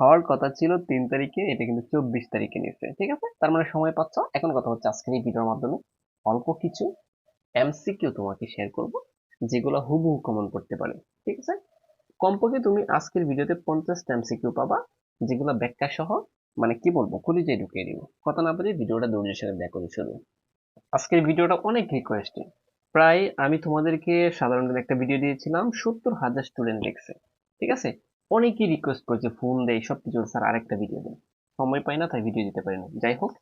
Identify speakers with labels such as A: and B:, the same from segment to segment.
A: হওয়ার কথা ছিল তিন তারিখে, এটা কিন্তু চব্বিশ তারিখে নিচ্ছে ঠিক আছে? তার মানে সময় পাচ্ছ। এখন কথা হচ্ছে আজকের এই ভিডিওর মাধ্যমে অল্প কিছু এমসিকিউ তোমাকে শেয়ার করব, যেগুলো হুবহু কমন করতে পারে, ঠিক আছে? কমপক্ষে তুমি আজকের ভিডিওতে পঞ্চাশটা এমসিকিউ পাবা, যেগুলো ব্যাখ্যা সহ মানে কি বলব কলিজে ঢুকিয়ে দিব। কথা না বলে ভিডিওটা দৌড়ের সাথে দেখো শুধু আজকের ভিডিওটা অনেক রিকোয়েস্টিং প্রায় আমি তোমাদেরকে সাধারণত একটা ভিডিও দিয়েছিলাম, সত্তর হাজার স্টুডেন্ট দেখছে, ঠিক আছে? অনেকেই রিকোয়েস্ট করেছে ফোন দেয় সব কিছু স্যার, আরেকটা ভিডিও দেন। সময় পাই না, তাই ভিডিও দিতে পারি না। যাই হোক,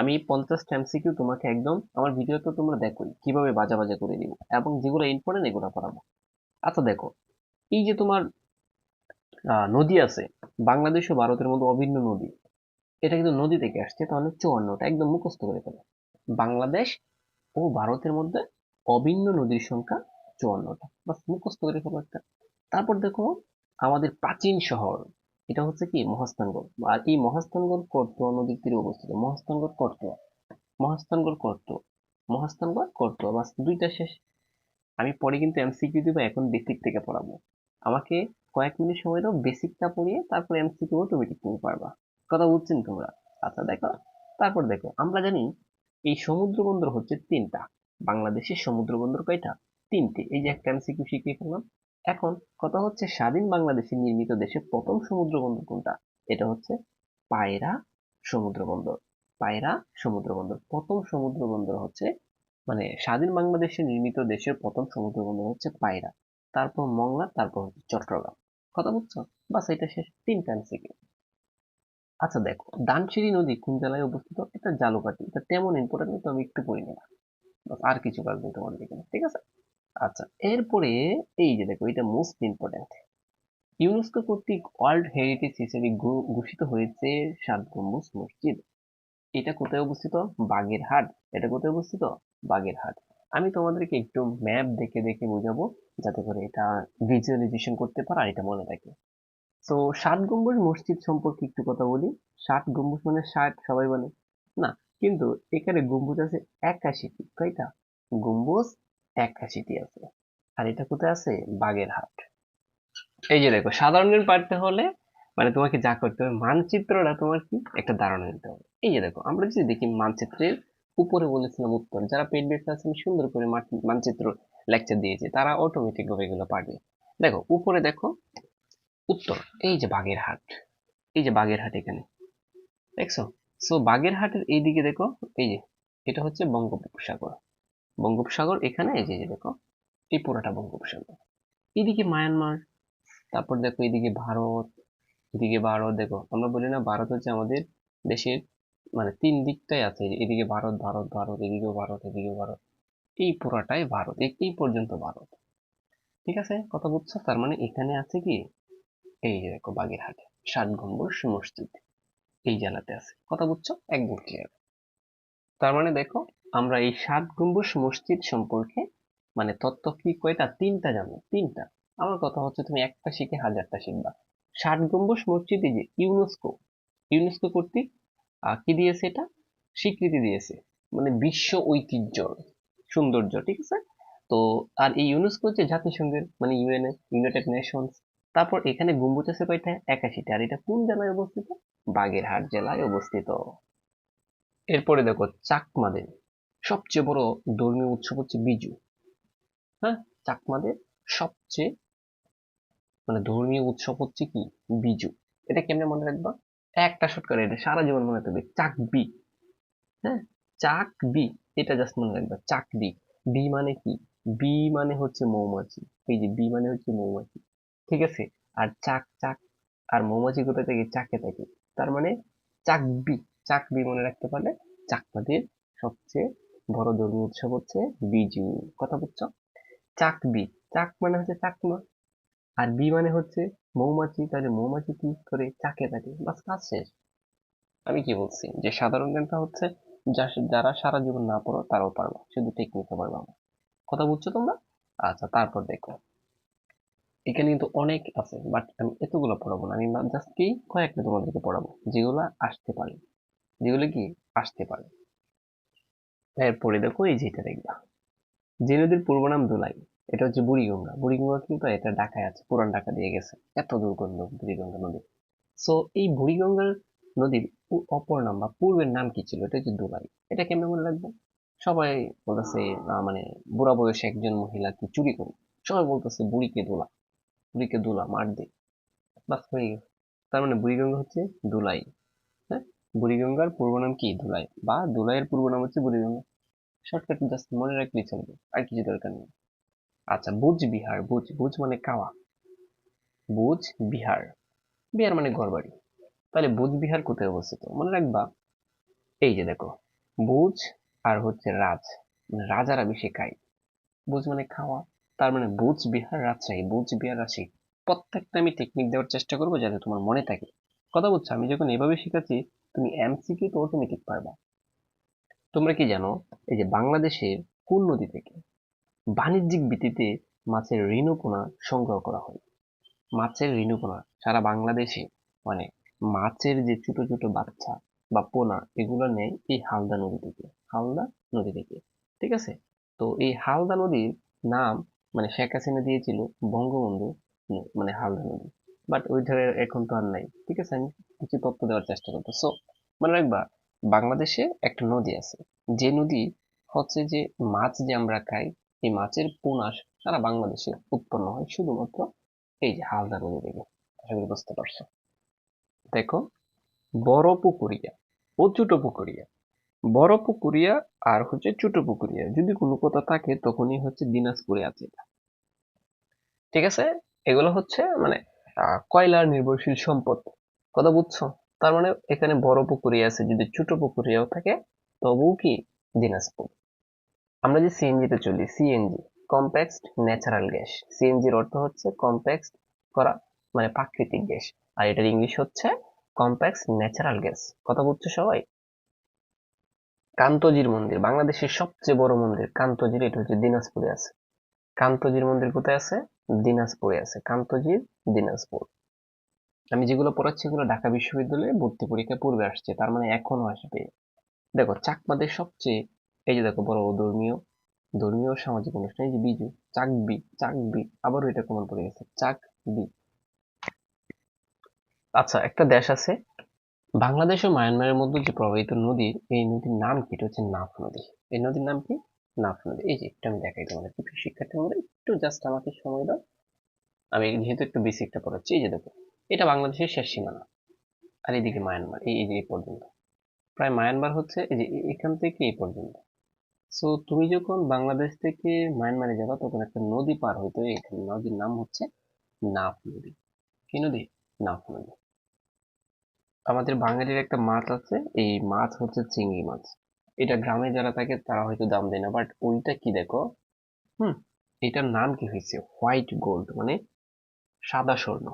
A: আমি পঞ্চাশ এমসিকিউ তোমাকে একদম, আমার ভিডিও তো তোমরা দেখোই, কীভাবে বাজা বাজা করে দিব এবং যেগুলো ইম্পর্টেন্ট এগুলো পড়াবো। আচ্ছা দেখো, এই যে তোমার নদী আছে, বাংলাদেশ ও ভারতের মধ্যে অভিন্ন নদী, এটা কিন্তু নদী থেকে আসছে, তাহলে চুয়ান্নটা, একদম মুখস্থ করে ফেলে। বাংলাদেশ ও ভারতের মধ্যে অভিন্ন নদীর সংখ্যা চুয়ান্নটা, বাস মুখস্থ করে ফেলো একটা। তারপর দেখো আমাদের প্রাচীন শহর, এটা হচ্ছে কি? মহাস্থানগড়। আর এই মহাস্থানগড় কর্তোয়া নদীর তীরে অবস্থিত। মহাস্থানগড় কর্তোয়া মহাস্থানগড় কর্তোয়া মহাস্থানগড় কর্তোয়া বাস দুইটা শেষ। আমি পরে কিন্তু এমসিকিউ দিব, এখন বেসিক থেকে পড়াবো। আমাকে কয়েক মিনিট সময় দাও বেসিকটা পড়িয়ে তারপর এমসিকিউ অটোমেটিক তুমি পারবা। কথা বুঝছেন তোমরা? আচ্ছা দেখো। তারপর দেখো, আমরা জানি এই সমুদ্র বন্দর হচ্ছে তিনটা। বাংলাদেশের সমুদ্র বন্দর কয়টা? তিনটে। এই যে একটা এমসিকিউ শিখিয়ে ফেললাম। এখন কথা হচ্ছে স্বাধীন বাংলাদেশে নির্মিত দেশের প্রথম সমুদ্র বন্দর কোনটা? এটা হচ্ছে পায়রা সমুদ্র বন্দর পায়রা সমুদ্র বন্দর প্রথম সমুদ্র বন্দর হচ্ছে মানে স্বাধীন বাংলাদেশে নির্মিত দেশের প্রথম সমুদ্র বন্দর হচ্ছে পায়রা। তারপর মংলা, তারপর হচ্ছে চট্টগ্রাম। কথা বুঝছ? বাস, এটা শেষ তিনটা এমসিকিউ আচ্ছা দেখো দানসিঁড়ি নদী কোন জেলায় অবস্থিত? এটা জালুকাটি। এটা তেমন ইম্পর্টেন্ট কিন্তু আমি একটু পড়ি না আর কিছু কাজ নেই তোমাদের এখানে, ঠিক আছে? আচ্ছা এরপরে এই যে দেখো, এটা মোস্ট ইম্পর্টেন্ট ইউনেস্কো কর্তৃক ওয়ার্ল্ড হেরিটেজ হিসেবে ঘোষিত হয়েছে সাত গম্বুজ মসজিদ। এটা কোথায় অবস্থিত? বাগেরহাট। এটা কোথায় অবস্থিত? বাগেরহাট। আমি তোমাদেরকে একটু ম্যাপ দেখে দেখে বোঝাবো, যাতে করে এটা ভিজুয়ালাইজেশন করতে পারো আর এটা মনে থাকে। তো ষাট গম্বুজ মসজিদ সম্পর্কে একটু কথা বলি। ষাট গম্বুজ মানে ষাট সবাই বলে। না, কিন্তু এখানে গম্বুজ আছে একাশিটি কয়টা গম্বুজ একাশিটি আছে। আর এটা কোথায় আছে? বাগেরহাট। এই যে দেখো, সাধারণ জ্ঞান পারতে হলে মানে তোমাকে যা করতে হবে, মানচিত্রটা তোমার কি? একটা ধারণা নিতে হবে। এই যে দেখো, আমরা যদি দেখি মানচিত্রের উপরে বলেছিলাম উত্তর, যারা পেট বেস আছে, আমি সুন্দর করে মানচিত্র লেকচার দিয়েছি, তারা অটোমেটিক ভাবে এগুলো পারবে। দেখো, উপরে দেখো, উত্তর, এই যে বাগেরহাট, এই যে বাগেরহাট এখানে। দেখছ? সো বাগেরহাটের এইদিকে দেখো, এই যে, এটা হচ্ছে বঙ্গোপসাগর। বঙ্গোপসাগর এখানে, এই যে দেখো, এই পুরোটা বঙ্গোপসাগর। এদিকে মায়ানমার, তারপর দেখো এদিকে ভারত এদিকে ভারত, দেখো, আমরা বলি না ভারত হচ্ছে আমাদের দেশের মানে তিন দিকটাই আছে এদিকে ভারত ভারত ভারত, এদিকেও ভারত এদিকেও ভারত। এই পুরাটাই ভারত, এই- পর্যন্ত ভারত। ঠিক আছে? কথা বুঝছ? তার মানে এখানে আছে কি? এই যে দেখো, বাগেরহাট, ষাট গম্বুজ মসজিদ, এই জেলাতে আছে। কথা বুঝছ? একদম ক্লিয়ার তার মানে দেখো আমরা এই ষাট গম্বুজ মসজিদ সম্পর্কে মানে তত্ত্ব কি কয়টা তিনটা জানো তিনটা। আমার কথা হচ্ছে তুমি একটা শিখে হাজারটা শিখবা। ষাট গম্বুজ মসজিদ যে ইউনেস্কো। ইউনেস্কো কর্তৃক কি দিয়েছে এটা? স্বীকৃতি দিয়েছে। মানে বিশ্ব ঐতিহ্য, সৌন্দর্য, ঠিক আছে? তো, আর এই ইউনেস্কো হচ্ছে জাতিসংঘের মানে ইউএনএ ইউনাইটেড নেশনস, তারপর এখানে গম্বুজ আছে কয়টা? একাশিটা। আর এটা কোন জেলায় অবস্থিত? বাগেরহাট জেলায় অবস্থিত। এরপরে দেখো চাকমাদের সবচেয়ে বড় ধর্মীয় উৎসব হচ্ছে বিজু। হ্যাঁ? চাকমাদের সবচেয়ে মানে ধর্মীয় উৎসব হচ্ছে কি? বিজু। এটা কেমনে মনে রাখবা? একটা শর্ট করে এটা, সারা জীবন মনে থাকবে চাকবি। হ্যাঁ? চাকবি, এটা জাস্ট মনে রাখবা, চাকবি। বি মানে কি? বি মানে হচ্ছে মৌমাছি। এই যে বি মানে হচ্ছে মৌমাছি। ঠিক আছে? আর চাক চাক, আর মৌমাছি কোথায় থাকে? চাকে থাকে। তার মানে চাকবি চাকবি মনে রাখতে পারলে চাকমাদের সবচেয়ে বড় ধর্মীয় উৎসব হচ্ছে বিজু। কথা বুঝছ? চাকবি। চাক মানে হচ্ছে চাকমা। আর বি মানে হচ্ছে মৌমাছি। তাহলে মৌমাছি কি করে চাকে থাকে বাস, কাজ শেষ। আমি কি বলছি? যে সাধারণ জ্ঞানটা হচ্ছে যারা সারা জীবন না পড়ো, তারাও পারবে শুধু টেকনিকে পারবে কথা বুঝছ তোমরা? আচ্ছা তারপর দেখো। এখানে কিন্তু অনেক আছে বাট আমি এতগুলো পড়াবো না। আমি জাস্ট কি কয়েকটা তোমাদেরকে পড়াবো, যেগুলো আসতে পারে। যেগুলো কি? আসতে পারে। এরপরে দেখো এই যেটা দেখবা। যে নদীর পূর্ব নাম দোলাই। এটা হচ্ছে বুড়িগঙ্গা। বুড়িগঙ্গা কিন্তু এটা ঢাকায় আছে, পুরান ঢাকা দিয়ে গেছে। এত দুর্গন্ধ বুড়িগঙ্গা নদী। সো এই বুড়িগঙ্গার নদীর অপর নাম বা পূর্বের নাম কি ছিল? এটা হচ্ছে দুলাই। এটা কেমন মনে রাখব? সবাই বলতেছে মানে বুড়া বয়সে একজন মহিলা কি চুরি করে? সবাই বলতেছে, বুড়িকে দোলা। বুড়িকে দোলা, মার দে। বাস হয়ে গেছে। তার মানে বুড়িগঙ্গা হচ্ছে দুলাই। বুড়িগঙ্গার পূর্ব নাম কি? ধুলাই। বা দুলাইয়ের পূর্ব নাম হচ্ছে বুড়িগঙ্গা। শর্টকাট জাস্ট মনে রাখলেই চলবে, আর কিছু দরকার নেই। আচ্ছা বুঝ বিহার, বুঝ বুঝ মানে কাওয়া। বুঝ বিহার। বিহার মানে ঘরবাড়ি। তাহলে বুঝ বিহার কোথায় অবস্থিত? মনে রাখবা, এই যে দেখো, বুঝ আর হচ্ছে রাজ। মানে রাজারা বেশি খায় বুঝ মানে খাওয়া। তার মানে বুঝ বিহার রাজশাহী, বুঝ বিহার রাজশাহী প্রত্যেকটা আমি টেকনিক দেওয়ার চেষ্টা করব যাতে তোমার মনে থাকে। কথা বলছো? আমি যখন এভাবে শেখাচ্ছি তুমি এমসিকিউ তো অটোমেটিক পারবা। তোমরা কি জানো, এই যে বাংলাদেশের কোন নদী থেকে বাণিজ্যিক ভিত্তিতে মাছের ঋণপোনা সংগ্রহ করা হয়? মাছের ঋণপোনা সারা বাংলাদেশে মানে মাছের যে ছোট ছোট বাচ্চা বা পোনা, এগুলো নেয় এই হালদা নদী থেকে, হালদা নদী থেকে। ঠিক আছে? তো এই হালদা নদীর নাম মানে শেখ হাসিনা দিয়েছিল বঙ্গবন্ধু মানে হালদা নদী। বাট ওই ধারে এখন তো আর নাই, ঠিক আছে? আমি কিছু তথ্য দেওয়ার চেষ্টা করব। সো মনে রাখবা, বাংলাদেশে একটা নদী আছে। যে নদী হচ্ছে যে মাছ যে আমরা খাই, এই মাছের পোনা সারা বাংলাদেশে উৎপন্ন হয় শুধুমাত্র এই যে হালদা নদী থেকে। আশা করি বুঝতে পারছ। দেখো, বড় পুকুরিয়া, ও ছোট পুকুরিয়া। বড় পুকুরিয়া আর হচ্ছে ছোট পুকুরিয়া। যদি কোনো কথা থাকে, তখনই হচ্ছে দিনাজপুরে আছে এটা। ঠিক আছে? এগুলো হচ্ছে মানে কয়লার নির্ভরশীল সম্পদ। কথা বুঝছ? তার মানে এখানে বড় পুকুরিয়া আছে, যদি ছোট পুকুরিয়াও থাকে, তবুও কি দিনাজপুর? আমরা যে সিএনজি তে চলি সিএনজি কমপ্লেক্সড ন্যাচারাল গ্যাস সিএনজির অর্থ হচ্ছে কমপ্লেক্স করা মানে প্রাকৃতিক গ্যাস। আর এটার ইংলিশ হচ্ছে কমপ্লেক্স ন্যাচারাল গ্যাস কথা বুঝছ সবাই? কান্তজির মন্দির, বাংলাদেশের সবচেয়ে বড় মন্দির, কান্তজির, এটা হচ্ছে দিনাজপুরে আছে। কান্তজির মন্দির কোথায় আছে? দিনাজপুরে আছে। কান্তজির দিনাজপুর। আমি যেগুলো পড়াচ্ছি এগুলো ঢাকা বিশ্ববিদ্যালয়ে ভর্তি পরীক্ষা পূর্বে আসছে, তার মানে এখনও আসবে। দেখো, চাকমাদের সবচেয়ে, এই যে দেখো, বড় ধর্মীয় ধর্মীয় সামাজিক অনুষ্ঠান, এই যে বিজু, চাকবি চাকবি, আবারও এটা কমন পড়ে গেছে, চাকবি। আচ্ছা একটা দেশ আছে, বাংলাদেশ ও মায়ানমারের মধ্যে যে প্রবাহিত নদী এই নদীর নাম কি? এটা হচ্ছে নাফ নদী। এই নদীর নাম কি? নাফ নদী এই যে একটু আমি দেখাই তোমাদের। কিছু শিক্ষার্থীর মধ্যে একটু জাস্ট আমাকে সময় দাও। আমি যেহেতু একটু বেসিকটা পড়াচ্ছি, এই যে দেখো, এটা বাংলাদেশের শেষ সীমানা। আর এদিকে মায়ানমার, এই যে এই পর্যন্ত। প্রায় মায়ানমার হচ্ছে, এই যে এখান থেকে এই পর্যন্ত। সো তুমি যখন বাংলাদেশ থেকে মায়ানমারে যাবা, তখন একটা নদী পার হইতে এখানে নদীর নাম হচ্ছে নাফ নদী। কি নদী? নাফ নদী। আমাদের বাঙালির একটা মাছ আছে, এই মাছ হচ্ছে চিংড়ি মাছ। এটা গ্রামে যারা থাকে, তারা হয়তো দাম দেয় না। বাট ওইটা কি দেখো? হুম, এটার নাম কি হয়েছে? হোয়াইট গোল্ড মানে সাদা স্বর্ণ।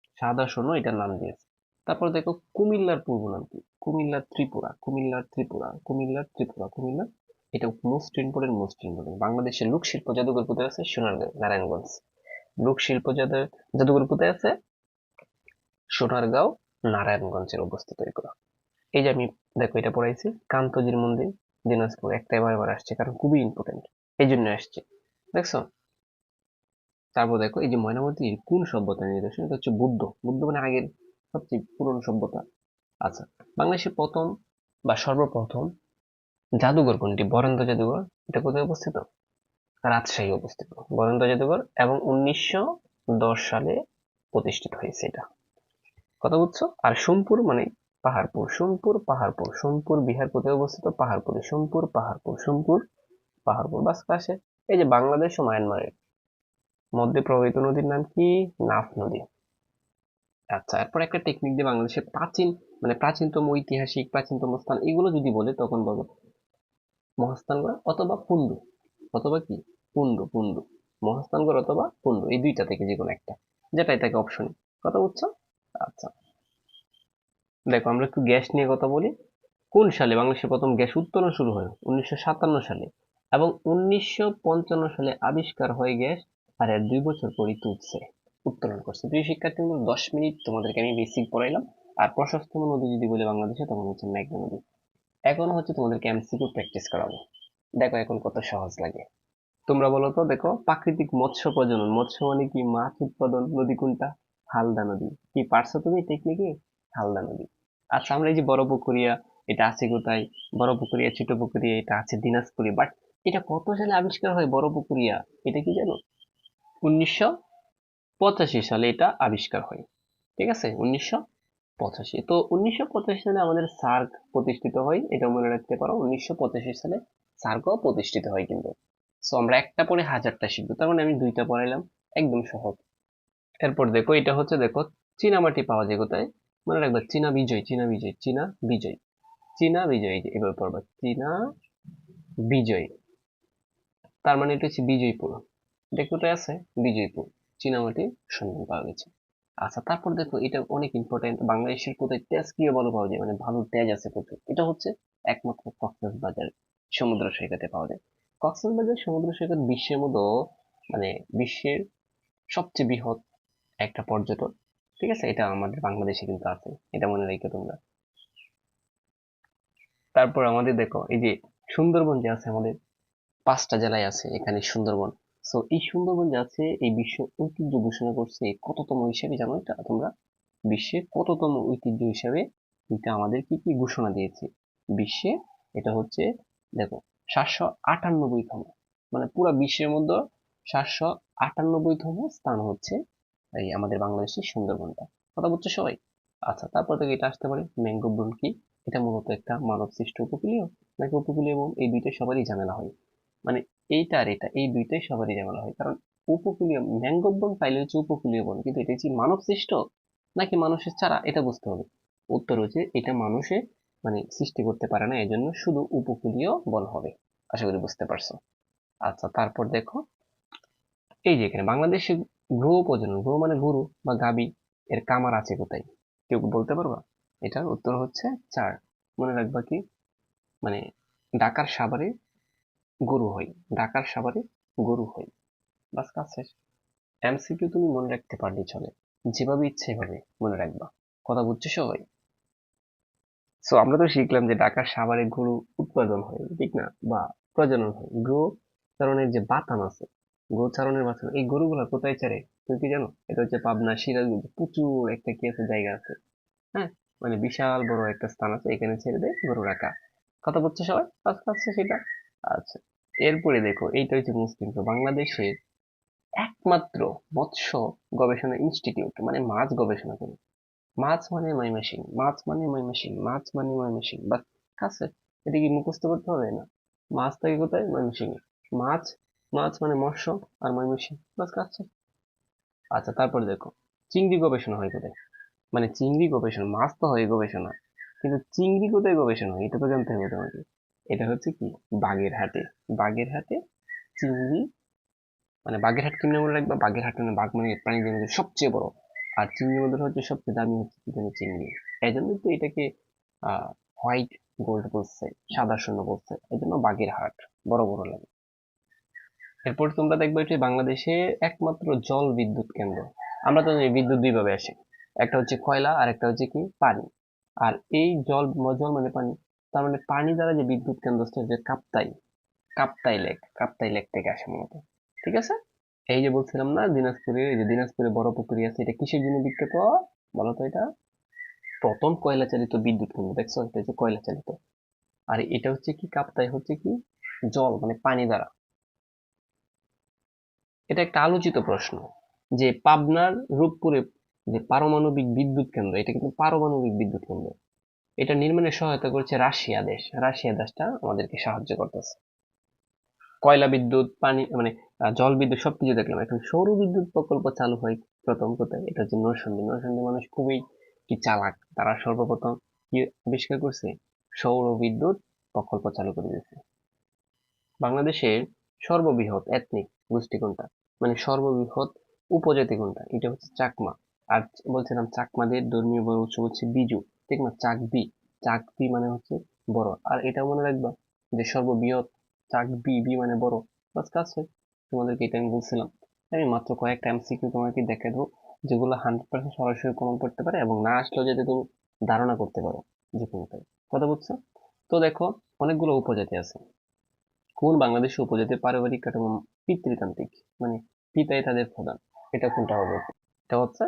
A: সাদা স্বর্ণ এটার নাম দিয়েছে। তারপর দেখো, কুমিল্লার পূর্ব নাম কি? কুমিল্লার ত্রিপুরা কুমিল্লার ত্রিপুরা কুমিল্লার ত্রিপুরা, কুমিল্লা। এটা মোস্ট ইম্পর্টেন্ট মোস্ট ইম্পর্টেন্ট বাংলাদেশের লোক শিল্প জাদুঘর কোথায় আছে? সোনারগাঁও, নারায়ণগঞ্জ। লোক শিল্প জাদু- জাদুঘর কোথায় আছে? সোনারগাঁও, নারায়ণগঞ্জের অবস্থিত এগুলো এই যে আমি, দেখো এটা পড়াইছি, কান্তজির মন্দির, দিনাজপুর, একটা এবার এবার আসছে, কারণ খুবই ইম্পর্টেন্ট এই জন্য আসছে, দেখছ? তারপর দেখো, এই যে ময়নামতির কোন সভ্যতা নিদর্শন এটা হচ্ছে বুদ্ধ বুদ্ধ মানে আগের সবচেয়ে পুরনো সভ্যতা আচ্ছা বাংলাদেশের প্রথম বা সর্বপ্রথম জাদুঘর কোনটি? বরেন্দ্র জাদুঘর, এটা কোথায় অবস্থিত? রাজশাহী অবস্থিত, বরেন্দ্র জাদুঘর, এবং উনিশশো দশ সালে প্রতিষ্ঠিত হয়েছে এটা, কথা বুঝছ? আর সোমপুর মানে পাহাড়পুর সোমপুর পাহাড়পুর সোমপুর বিহার কোথায় অবস্থিত পাহাড়পুরে সোমপুর পাহাড়পুর সোমপুর পাহাড়পুর বাস পাশে। এই যে বাংলাদেশ ও মায়ানমারের মধ্যে প্রবাহিত নদীর নাম কি? নাফ নদী। আচ্ছা এরপর একটা টেকনিক দিয়ে বাংলাদেশের প্রাচীন মানে প্রাচীনতম ঐতিহাসিক, প্রাচীনতম স্থান এগুলো যদি বলে, তখন বলব মহাস্থানগড় অথবা পুন্দু অথবা কি? পুন্দু পুন্দু মহাস্থানগড় অথবা পুন্দু এই দুইটা থেকে যে কোনো একটা যেটাই থাকে অপশন কথা বুঝছ? আচ্ছা। দেখো, আমরা একটু গ্যাস নিয়ে কথা বলি। কোন সালে বাংলাদেশে প্রথম গ্যাস উত্তোলন শুরু হয়? উনিশশো সাতান্ন সালে এবং উনিশশো পঞ্চান্ন সালে আবিষ্কার হয় গ্যাস আর এর দুই বছর পরই তুলছে, উত্তোলন করছে। প্রিয় শিক্ষার্থী দশ মিনিট তোমাদেরকে আমি বেসিক পড়াইলাম। আর প্রশস্তম নদী যদি বলে বাংলাদেশে, তখন হচ্ছে মেঘনা নদী। এখন হচ্ছে তোমাদেরকে এমসিকিউ প্র্যাকটিস করাবো। দেখো, এখন কত সহজ লাগে। তোমরা বলো তো, দেখো, প্রাকৃতিক মৎস্য প্রজনন, মৎস্য মানে কি? মাছ উৎপাদন, নদী কোনটা? হালদা নদী। কি পারছ তুমি টেকনিকে হালদা নদী। আচ্ছা আমরা এই যে বড় পুকুরিয়া, এটা আছে কোথায়? বড় পুকুরিয়া, ছোট পুকুরিয়া, এটা আছে দিনাজপুরে। বাট এটা কত সালে আবিষ্কার হয় বড় পুকুরিয়া? এটা কি জানো? উনিশশো পঁচাশি সালে এটা আবিষ্কার হয়। ঠিক আছে? উনিশশো পঁচাশি। তো উনিশশো পঁচাশি সালে আমাদের সার্ক প্রতিষ্ঠিত হয় এটা মনে রাখতে পারো। উনিশশো পঁচাশি সালে সার্কও প্রতিষ্ঠিত হয় কিন্তু। সো আমরা একটা পরে হাজারটা শিখব। তার মানে আমি দুইটা পড়াইলাম, একদম সহজ। এরপর দেখো, এটা হচ্ছে, দেখো, চীনামাটি পাওয়া যায় কোথায়? মনে রাখবা, চীনা বিজয় চীনা বিজয় চীনা বিজয় চীনা বিজয়, এবার পড়বা, চীনা বিজয়, তার মানে এটা হচ্ছে বিজয়পুর। এটা কোথায় আছে? বিজয়পুর চীনামাটির সন্ধান পাওয়া গেছে। আচ্ছা তারপর দেখো, এটা অনেক ইম্পর্টেন্ট বাংলাদেশের কোথায় তেজ ক্রিয়া ভালো পাওয়া যায়? মানে ভালো তেজ আছে প্রচুর এটা হচ্ছে একমাত্র কক্সবাজার, সমুদ্র সৈকতে পাওয়া যায়। কক্সবাজার, সমুদ্র সৈকত বিশ্বের মতো মানে বিশ্বের সবচেয়ে বৃহৎ একটা পর্যটন। ঠিক আছে, এটা আমাদের বাংলাদেশে কিন্তু আছে, এটা মনে রেখে তোমরা। তারপর আমাদের দেখো, এই যে সুন্দরবন যে আছে আমাদের, পাঁচটা জেলায় আছে এখানে সুন্দরবন। সো এই সুন্দরবন যে আছে, এই বিশ্ব ঐতিহ্য ঘোষণা করছে কততম হিসেবে জানো এটা? তোমরা বিশ্বের কততম ঐতিহ্য হিসেবে এটা আমাদের কি কি ঘোষণা দিয়েছে? বিশ্বে এটা হচ্ছে, দেখো, সাতশো আটানব্বইতম মানে পুরো বিশ্বের মধ্যে সাতশো আটানব্বইতম স্থান হচ্ছে এই আমাদের বাংলাদেশের সুন্দরবনটা। কথা বলছো সবাই? আচ্ছা তারপর থেকে এটা আসতে পারে ম্যাঙ্গো ব্রুন কি? এটা মূলত একটা মানব সৃষ্ট উপকূলীয় নাকি উপকূলীয় এবং এই দুইটাই সবারই ঝামেলা হয়। মানে এইটা আর এটা, এই দুইটাই সবারই ঝামেলা হয়। কারণ উপকূলীয় ম্যাঙ্গো বন পাইলে হচ্ছে উপকূলীয় বন, কিন্তু এটা হচ্ছে মানব সৃষ্ট নাকি মানুষের ছাড়া এটা বুঝতে হবে। উত্তর হচ্ছে এটা মানুষে মানে সৃষ্টি করতে পারে না, এজন্য শুধু উপকূলীয় বন হবে। আশা করি বুঝতে পারছ। আচ্ছা তারপর দেখো, এই যে এখানে বাংলাদেশে গ্রহ প্রজনন গ্রহ মানে গরু বা গাবি এর কামার আছে কোথায়? কেউ বলতে পারবা? এটার উত্তর হচ্ছে চার। মনে রাখবা কি? মানে ঢাকার সাভারে গরু হয়। ডাকার সাভারে গরু হয়। বাস, কাজ শেষ। এমসিকিউ তুমি মনে রাখতে পারলে চলে। যেভাবে ইচ্ছে এভাবে মনে রাখবা। কথা বুঝছ সবাই? সো আমরা তো শিখলাম যে ডাকার সাভারে গরু উৎপাদন হয়, ঠিক না? বা প্রজনন হয়। গরু চারণের যে বাতান আছে গরু চারণের বাতান এই গরুগুলা কোথায় চারে তুমি কি জানো? এটা হচ্ছে পাবনা সিরাজগঞ্জ প্রচুর একটা কি আছে জায়গা আছে। হ্যাঁ? মানে বিশাল বড় একটা স্থান আছে, এখানে ছেড়ে দেয় গরু রাখা। কথা বলছে সবাই? আস্তে আস্তে সেটা। আচ্ছা এরপরে দেখো, এইটা হচ্ছে মুসলিম। বাংলাদেশের একমাত্র মৎস্য গবেষণা ইনস্টিটিউট মানে মাছ গবেষণা করে মাছ মানে ময়মনসিং মাছ মানে ময়মনসিং মাছ মানে ময়মনসিং বাস কাছে, এটা কি মুখস্থ করতে হবে? না। মাছ থাকে কোথায়? ময়মনসিং মাছ মাছ মানে মৎস্য আর ময়মনসিং বাস কাছে। আচ্ছা তারপরে দেখো, চিংড়ি গবেষণা হয় কোথায়? মানে চিংড়ি গবেষণা, মাছ তো হয় গবেষণা, কিন্তু চিংড়ি কোথায় গবেষণা হয় এটা তো জানতে হবে তোমাকে। এটা হচ্ছে কি? বাগেরহাটে। বাগেরহাটে চিংড়ি মানে বাগেরহাট কেমনে মনে রাখবা বাগেরহাট মানে বাঘ মানে প্রাণীদের মধ্যে সবচেয়ে বড়। আর চিংড়ির মধ্যে হচ্ছে সবচেয়ে দামি হচ্ছে কি জানি চিংড়ি। এই জন্য তো এটাকে হোয়াইট গোল্ড বলছে, সাদা শূন্য বলছে। এই জন্য বাগেরহাট, বড় বড় লাগে। এরপর তোমরা দেখবে এটি বাংলাদেশের একমাত্র জল বিদ্যুৎ কেন্দ্র। আমরা তো জানি বিদ্যুৎ দুইভাবে আসে। একটা হচ্ছে কয়লা, আর একটা হচ্ছে কি পানি। আর এই জল জল মানে পানি। তার মানে পানি দ্বারা যে বিদ্যুৎ কেন্দ্র হচ্ছে কাপ্তাই কাপ্তাই লেক কাপ্তাই লেক থেকে আসে মূলত। ঠিক আছে? এই যে বলছিলাম না, দিনাজপুরে, এই যে দিনাজপুরে বড় পুকুরি আছে, এটা কিসের জন্য বিখ্যাত? বলো তো এটা। প্রথম কয়লা চালিত বিদ্যুৎ কেন্দ্র, দেখছ? এটা হচ্ছে কয়লা চালিত আর এটা হচ্ছে কি, কাপ্তাই হচ্ছে কি? জল মানে পানি দ্বারা। এটা একটা আলোচিত প্রশ্ন যে পাবনার রূপপুরে যে পারমাণবিক বিদ্যুৎ কেন্দ্র, এটা কিন্তু পারমাণবিক বিদ্যুৎ কেন্দ্র। এটা নির্মাণে সহায়তা করছে রাশিয়া দেশ। রাশিয়া দেশটা আমাদেরকে সাহায্য করতেছে। কয়লা বিদ্যুৎ, পানি মানে জল বিদ্যুৎ সবকিছু দেখলাম। এখন সৌর বিদ্যুৎ প্রকল্প চালু হয় প্রথম কোথায় এটা হচ্ছে নরসন্দী নরসন্দী মানুষ খুবই কি চালাক। তারা সর্বপ্রথম কি আবিষ্কার করছে? সৌর বিদ্যুৎ প্রকল্প চালু করে দিয়েছে। বাংলাদেশের সর্ববৃহৎ এথনিক গোষ্ঠী কোনটা মানে সর্ববৃহৎ উপজাতি কোনটা? এটা হচ্ছে চাকমা। আর বলছিলাম চাকমাদের ধর্মীয় বড় উৎসব হচ্ছে বিজু, ঠিক না? চাকবি। চাকবি মানে হচ্ছে বড়। আর এটা মনে রাখবা যে সর্ববৃহৎ চাক বি মানে বড়। বাস কাজ তোমাদেরকে এটা আমি বলছিলাম। আমি মাত্র কয়েকটা এমসিকিউ তোমাকে দেখে দেবো, যেগুলো হান্ড্রেড পার্সেন্ট সরাসরি কমন পড়তে পারে এবং না আসলেও যাতে তুমি ধারণা করতে পারো যে কোনটাই। কথা বুঝছ তো দেখো, অনেকগুলো উপজাতি আছে। কোন বাংলাদেশের উপজাতির পারিবারিক কাঠামো পিতৃতান্ত্রিক? মানে পিতাই তাদের প্রধান। এটা কোনটা হবে? এটা হচ্ছে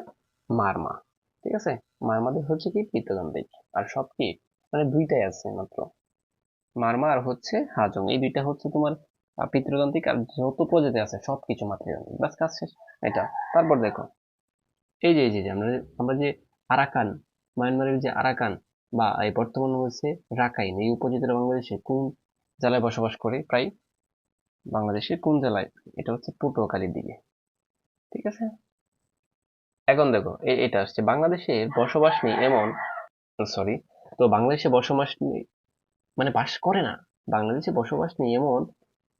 A: মারমা। ঠিক আছে? মারমাদের হচ্ছে কি? পিত্তদন্তিক আর সব কি? মানে দুইটাই আছে মাত্র। মারমা আর হচ্ছে হাজং। এই দুইটা হচ্ছে তোমার আহ, পিতৃদন্তিক আর যত প্রজাতি আছে সবকিছু মাতৃদন্তিক বাস কাজ শেষ। এটা। তারপর দেখো। এই যে এই যে যে আমরা আমরা যে আরাকান মায়ানমারের যে আরাকান বা এই বর্তমান হচ্ছে রাখাইন এই উপজাতিরা বাংলাদেশে কোন জেলায় বসবাস করি প্রায় বাংলাদেশের কোন জেলায়? এটা হচ্ছে পটুয়াখালীর দিকে। ঠিক আছে? এখন দেখো এটা আসছে। বাংলাদেশে বসবাস নেই এমন সরি তো বাংলাদেশে বসবাস নেই মানে বাস করে না। বাংলাদেশে বসবাস নেই এমন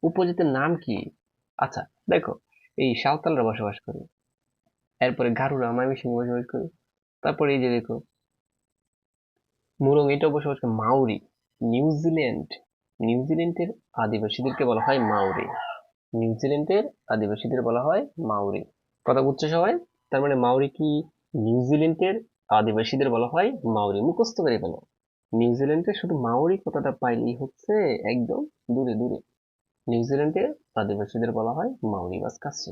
A: উপজাতির নাম কি? আচ্ছা দেখো, এই সাঁওতালরা বসবাস করে। এরপরে গারুরা ময়মনসিংহে বসবাস করে। তারপরে এই যে দেখো, মুরং, এটাও বসবাস করে। মাউরি নিউজিল্যান্ড নিউজিল্যান্ডের আদিবাসীদেরকে বলা হয় মাউরি। নিউজিল্যান্ডের আদিবাসীদের বলা হয় মাউরি। কথা বুঝছ সবাই? তার মানে মাউরি কি? নিউজিল্যান্ডের আদিবাসীদের বলা হয় মাউরি। মুখস্থ করে ফেলো। নিউজিল্যান্ডে শুধু মাউরি কথাটা পাইলেই হচ্ছে একদম দূরে দূরে। নিউজিল্যান্ডের আদিবাসীদের বলা হয় মাউরি বাস কাছে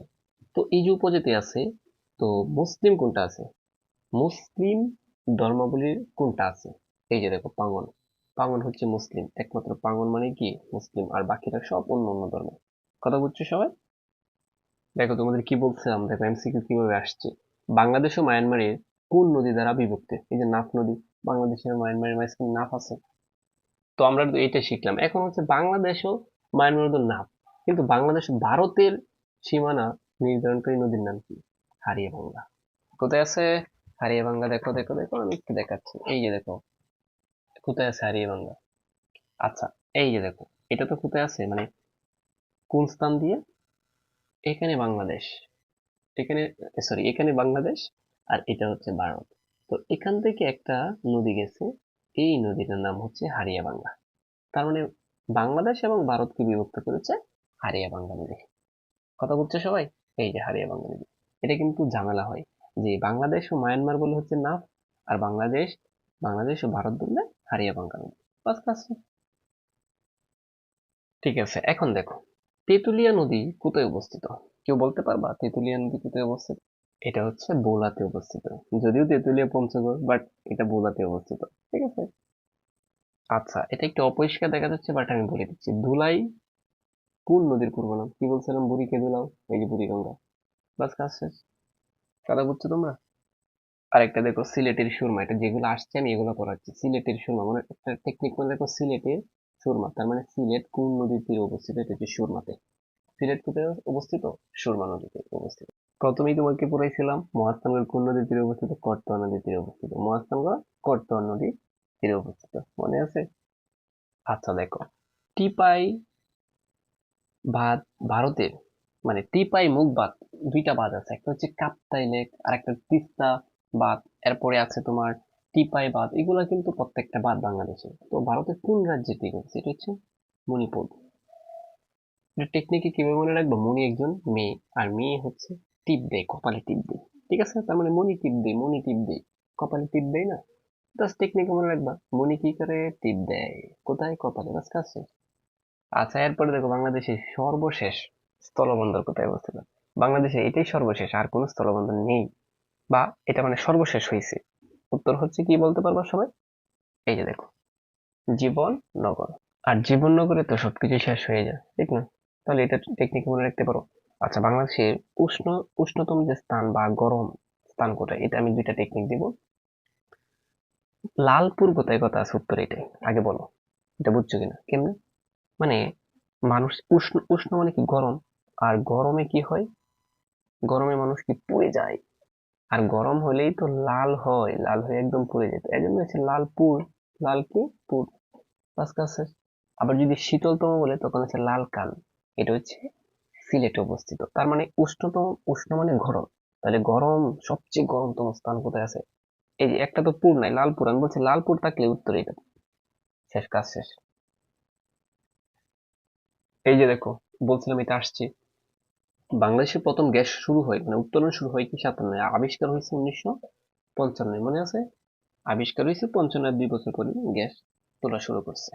A: তো এই যে উপজাতি আছে, তো মুসলিম কোনটা আছে? মুসলিম ধর্মাবলীর কোনটা আছে? এই যে দেখো, পাঙ্গন। পাঙ্গন হচ্ছে মুসলিম। একমাত্র পাঙ্গন মানে কি? মুসলিম। আর বাকিরা সব অন্য অন্য ধর্ম কথা বুঝছ সবাই? দেখো তোমাদের কি বলছিলাম? দেখো এমসিকিউ কীভাবে আসছে? বাংলাদেশ ও মায়ানমারের কোন নদী দ্বারা বিভক্ত? এই যে নাফ নদী। বাংলাদেশের মায়ানমারের মাঝখানে নাফ আছে। তো আমরা তো এটা শিখলাম। এখন হচ্ছে বাংলাদেশ ও মায়ানমার তো নাফ। কিন্তু বাংলাদেশ ভারতের সীমানা নির্ধারণকারী নদীর নাম কি? হারিয়ে বাংলা কোথায় আছে? হারিয়ে বাংলা দেখো দেখো দেখো। আমি একটু দেখাচ্ছি। এই যে দেখো। কোথায় আছে হারিয়ে বাংলা আচ্ছা এই যে দেখো, এটা তো কোথায় আছে মানে কোন স্থান দিয়ে? এখানে বাংলাদেশ। এখানে সরি এখানে বাংলাদেশ আর এটা হচ্ছে ভারত। তো এখান থেকে একটা নদী গেছে, এই নদীটার নাম হচ্ছে হারিয়া বাংলা তার মানে বাংলাদেশ এবং ভারতকে বিভক্ত করেছে হারিয়া বাংলা নদী। কথা বুঝছে সবাই? এই যে হারিয়া বাংলা নদী। এটা কিন্তু ঝামেলা হয় যে বাংলাদেশ ও মায়ানমার বলে হচ্ছে নাফ, আর বাংলাদেশ বাংলাদেশ ও ভারত বললে হারিয়া কাজ শেষ। ঠিক আছে, এখন দেখো। তেঁতুলিয়া নদী কোথায় অবস্থিত? কেউ বলতে পারবা? তেঁতুলিয়া নদী কোথায় অবস্থিত? এটা হচ্ছে বোলাতে অবস্থিত। যদিও তেঁতুলিয়া পঞ্চগড় বাট এটা বোলাতে অবস্থিত। ঠিক আছে? আচ্ছা এটা একটু অপরিষ্কার দেখা যাচ্ছে বাট আমি বলে দিচ্ছি। ধুলাই কোন নদীর পূর্ব নাম কি বলছিলাম? বুড়িকে দুলাও এই যে বুড়িগঙ্গা। বাস, কাজ শেষ। কথা বুঝছ তোমরা? আরেকটা দেখো সিলেটের সুরমা, এটা যেগুলো আসছে আমি এগুলো করাচ্ছি। সিলেটের সুরমা মানে একটা টেকনিক মানে দেখো সিলেটের সুরমা, তার মানে সিলেট কোন নদীর তীরে অবস্থিত? এটা হচ্ছে সুরমাতে। সিলেট কোথায় অবস্থিত? সুরমা নদীতে অবস্থিত। প্রথমেই তোমাকে পড়াইছিলাম, মহাস্থানগড় কোন নদীর তীরে অবস্থিত? করতোয়া নদীর তীরে অবস্থিত। মহাস্থানগড় করতোয়া নদীর তীরে অবস্থিত। মনে আছে? আচ্ছা দেখো। টিপাই ভাত ভারতের মানে টিপাই মুখ বাদ দুইটা বাঁধ আছে। একটা হচ্ছে কাপ্তাই লেক আর একটা তিস্তা বাঁধ, এরপরে আছে তোমার টিপাই বাদ এগুলা কিন্তু প্রত্যেকটা বাদ বাংলাদেশে। তো ভারতের কোন রাজ্যে ঠিক আছে সেটা হচ্ছে মণিপুর। টেকনিকে কীভাবে মনে রাখব? মণি একজন মেয়ে, আর মেয়ে হচ্ছে টিপ দেয় কপালে টিপ দেয় ঠিক আছে? তার মানে মণি টিপ দেয় মণি টিপ দেয় কপালে টিপ দেয় না? জাস্ট টেকনিকে মনে রাখবা। মণি কি করে? টিপ দেয় কোথায়? কপালে কাছে। আচ্ছা এরপরে দেখো বাংলাদেশের সর্বশেষ স্থলবন্দর কোথায় অবস্থিত? বাংলাদেশে এটাই সর্বশেষ, আর কোনো স্থলবন্দর নেই। বা এটা মানে সর্বশেষ হয়েছে উত্তর হচ্ছে কি বলতে পারবা সবাই? এই যে দেখো, জীবন নগর। আর জীবন নগরে তো সবকিছু শেষ হয়ে যায়, ঠিক না? তাহলে এটা টেকনিক মনে রাখতে পারো। আচ্ছা বাংলাদেশের উষ্ণ, উষ্ণতম যে স্থান বা গরম স্থান কোথায়? এটা আমি দুইটা টেকনিক দিব। লালপুর কোথায় কথা আছে উত্তর এটাই, আগে বলো। এটা বুঝছ কিনা? কেমনে? মানে মানুষ উষ্ণ উষ্ণ মানে কি? গরম। আর গরমে কি হয়? গরমে মানুষ কি পুড়ে যায়? আর গরম হলেই তো লাল হয়, লাল হয়ে একদম পুড়ে যেত। এই জন্য হচ্ছে লালপুর লাল কি? পুর। কাছে। আবার যদি শীতলতম বলে, তখন হচ্ছে লাল কাল। এটা হচ্ছে সিলেটে অবস্থিত। তার মানে উষ্ণতম, উষ্ণ মানে গরম। তাহলে গরম, সবচেয়ে গরমতম স্থান কোথায় আছে? এই যে একটা তো পুর নাই লালপুর আমি বলছি লালপুর থাকলে উত্তর এটা শেষ, কাজ শেষ। এই যে দেখো, বলছিলাম এটা আসছে। বাংলাদেশের প্রথম গ্যাস শুরু হয় মানে উত্তোলন শুরু হয় কি সাতান্ন আবিষ্কার হয়েছে উনিশশো পঞ্চান্ন মনে আছে? আবিষ্কার হয়েছে পঞ্চান্ন দুই বছর পরে গ্যাস তোলা শুরু করছে।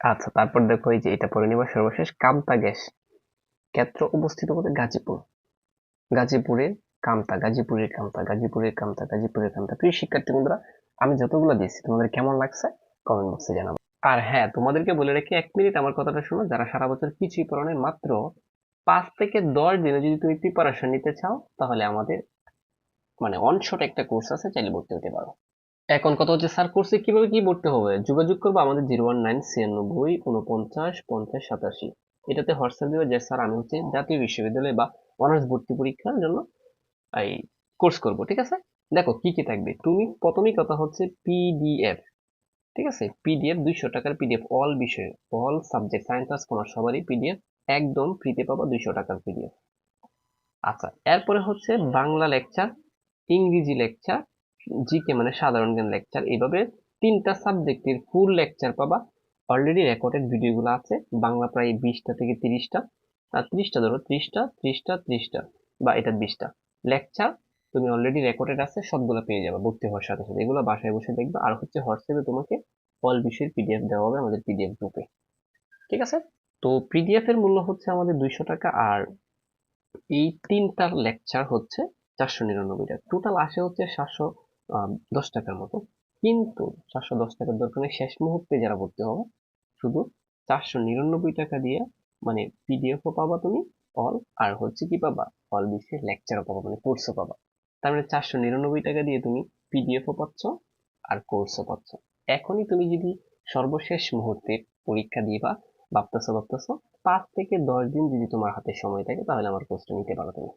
A: আচ্ছা তারপর দেখো এই যে এটা পরে নিবা সর্বশেষ কামতা গ্যাস ক্ষেত্র অবস্থিত কোথায়? গাজীপুর। গাজীপুরে কামতা গাজীপুরের কামতা গাজীপুরের কামতা গাজীপুরের কামতা। প্রিয় শিক্ষার্থী বন্ধুরা আমি যতগুলো দিয়েছি তোমাদের কেমন লাগছে? কমেন্ট বক্সে জানাব। আর হ্যাঁ তোমাদেরকে বলে রাখি এক মিনিট আমার কথাটা শোনো যারা সারা বছর কিছুই পড়ো নাই, মাত্র পাঁচ থেকে দশ দিনে যদি তুমি প্রিপারেশন নিতে চাও, তাহলে আমাদের মানে অন শট একটা কোর্স আছে, চাইলে ভর্তি হতে পারো। এখন কথা হচ্ছে স্যার কোর্সে কীভাবে কি ভর্তি হবে? যোগাযোগ করব আমাদের জিরো ওয়ান নাইন ছিয়ানব্বই উনপঞ্চাশ পঞ্চাশ, সাতাশি। এটাতে হোয়াটসঅ্যাপ দেবে যে স্যার আমি হচ্ছে জাতীয় বিশ্ববিদ্যালয় বা অনার্স ভর্তি পরীক্ষার জন্য এই কোর্স করব, ঠিক আছে? দেখো, কি কি থাকবে? তুমি প্রথমেই কথা হচ্ছে পিডিএফ ঠিক আছে? পিডিএফ দুইশো টাকার পিডিএফ অল বিষয়ে all subject science arts commerce সবারই পিডিএফ একদম ফ্রিতে পাবা দুইশো টাকার পিডিএফ আচ্ছা এরপরে হচ্ছে বাংলা লেকচার ইংরেজি লেকচার জিকে মানে সাধারণ জ্ঞান লেকচার এইভাবে তিনটা সাবজেক্টের ফুল লেকচার পাবা। অলরেডি রেকর্ডেড ভিডিওগুলো আছে, বাংলা প্রায় বিশটা থেকে তিরিশটা। আর ত্রিশটা ধরো, ত্রিশটা ত্রিশটা ত্রিশটা, বা এটা বিশটা। লেকচার তুমি অলরেডি রেকর্ডেড আছে, সবগুলো পেয়ে যাবে, ভর্তি হওয়ার সাথে সাথে। এগুলো বাসায় বসে দেখবে, আর হচ্ছে হোয়াটসঅ্যাপে তোমাকে অল বিষয়ের পিডিএফ দেওয়া হবে আমাদের পিডিএফ গ্রুপে ঠিক আছে? তো পিডিএফ এর মূল্য হচ্ছে আমাদের দুইশো টাকা আর এই তিনটার লেকচার হচ্ছে চারশো নিরানব্বই টাকা। টোটাল আসে হচ্ছে সাতশো দশ টাকার মতো। কিন্তু চারশো দশ টাকার দরকার শেষ মুহূর্তে যারা ভর্তি হবে, শুধু চারশো নিরানব্বই টাকা দিয়ে মানে পিডিএফও পাবা তুমি অল আর হচ্ছে কি পাবা? অল বিষয়ের লেকচারও পাবা মানে কোর্সও পাবা। তার মানে চারশো নিরানব্বই টাকা দিয়ে তুমি পিডিএফও পাচ্ছ আর কোর্সও পাচ্ছ। এখনই তুমি যদি সর্বশেষ মুহূর্তে পরীক্ষা দিবা ভাবতেছো ভাবতেছো? পাঁচ থেকে দশ দিন যদি তোমার হাতে সময় থাকে, তাহলে আমার কোর্সটা নিতে পারো তুমি।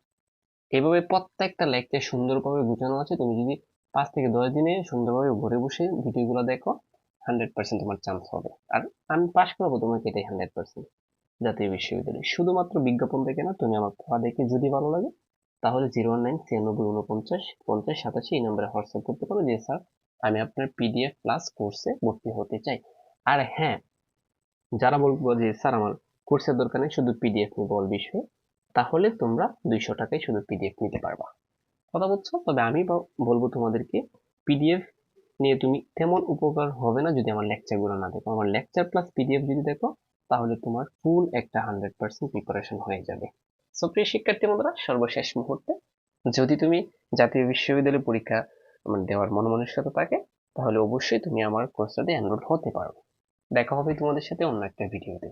A: এভাবে প্রত্যেকটা লেকচার সুন্দরভাবে বোঝানো আছে। তুমি যদি পাঁচ থেকে দশ দিনে সুন্দরভাবে ঘরে বসে ভিডিওগুলো দেখো হান্ড্রেড পার্সেন্ট তোমার চান্স হবে। আর আমি পাশ করব তোমাকে এটাই হান্ড্রেড পার্সেন্ট জাতীয় বিশ্ববিদ্যালয়। শুধুমাত্র বিজ্ঞাপন দেখে না, তুমি আমার পড়া দেখে যদি ভালো লাগে, তাহলে জিরো ওয়ান নাইন ছিয়ানব্বই উনপঞ্চাশ পঞ্চাশ, সাতাশি এই নম্বরে হোয়াটসঅ্যাপ করতে পারো যে, স্যার, আমি আপনার পিডিএফ প্লাস কোর্সে ভর্তি হতে চাই। আর হ্যাঁ যারা বলব যে, স্যার, আমার কোর্সের দরকার নেই, শুধু পিডিএফ নিবো অল বিষয়ে, তাহলে তোমরা দুইশো টাকায় শুধু পিডিএফ নিতে পারবা। কথা বলছো? তবে আমি বলব তোমাদেরকে পিডিএফ নিয়ে তুমি তেমন উপকার হবে না যদি আমার লেকচারগুলো না দেখো। আমার লেকচার প্লাস পিডিএফ যদি দেখো, তাহলে তোমার ফুল একটা হান্ড্রেড পার্সেন্ট প্রিপারেশন হয়ে যাবে। সো প্রিয় শিক্ষার্থী বন্ধুরা, সর্বশেষ মুহূর্তে, যদি তুমি জাতীয় বিশ্ববিদ্যালয় পরীক্ষা মানে দেওয়ার মনোমানসিকতা থাকে, তাহলে অবশ্যই তুমি আমার কোর্সটাতে এনরোল হতে পারো। দেখা হবে তোমাদের সাথে অন্য একটা ভিডিওতে